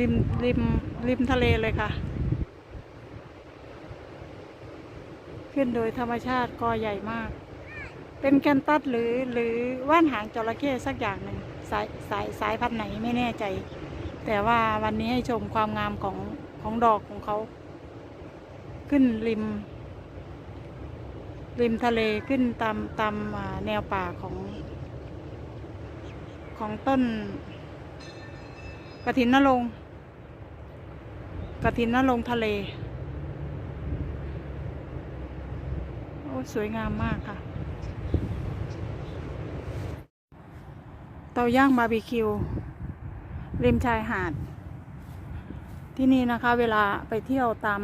ริมริมริมทะเลเลยค่ะ ขึ้นโดยธรรมชาติกอใหญ่มาก เป็นแคนตัสหรือหรือว่านหางจระเข้สักอย่างหนึ่งสายสายสายพันธุ์ไหนไม่แน่ใจ แต่ว่าวันนี้ให้ชมความงามของของดอกของเขา ขึ้นริม ริมทะเลขึ้นตามตามแนวป่าของของต้นกระถินนรงค์ กระถินนรงค์ทะเล โอ้สวยงามมากค่ะ เตาย่างบาร์บีคิว ริมชายหาด ที่นี่นะคะ เวลาไปเที่ยวตาม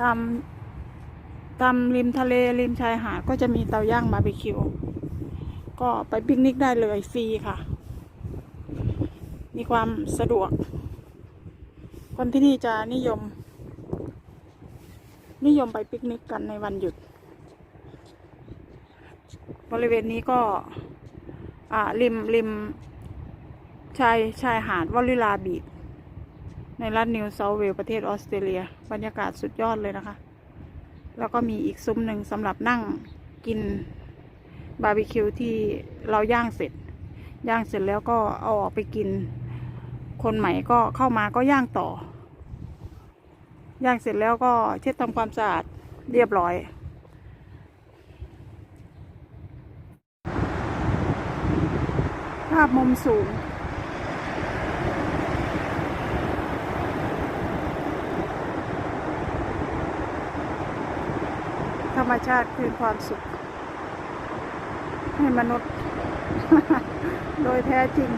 ตามตามริมทะเลริมชายหาดก็จะมีเตาย่างบาร์บีคิว ก็ไปปิกนิกได้เลยฟรีค่ะ มีความสะดวก คนที่นี่จะนิยม นิยมไปปิกนิกกันในวันหยุด บริเวณนี้ก็ริมริมชายชายหาดวอลลิลาบีดในรัฐนิวเซาท์เวลประเทศออสเตรเลีย บรรยากาศสุดยอดเลยนะคะ แล้วก็มีอีกซุ้มหนึ่งสำหรับนั่งกินบาร์บีคิวที่เราย่างเสร็จ ย่างเสร็จแล้วก็เอาออกไปกิน คนใหม่ก็เข้ามาก็ย่างต่อ ย่างเสร็จแล้วก็เช็ดทำความสะอาดเรียบร้อย ภาพมุมสูงธรรมชาติคืนความสุข ให้มนุษย์ โดยแท้จริง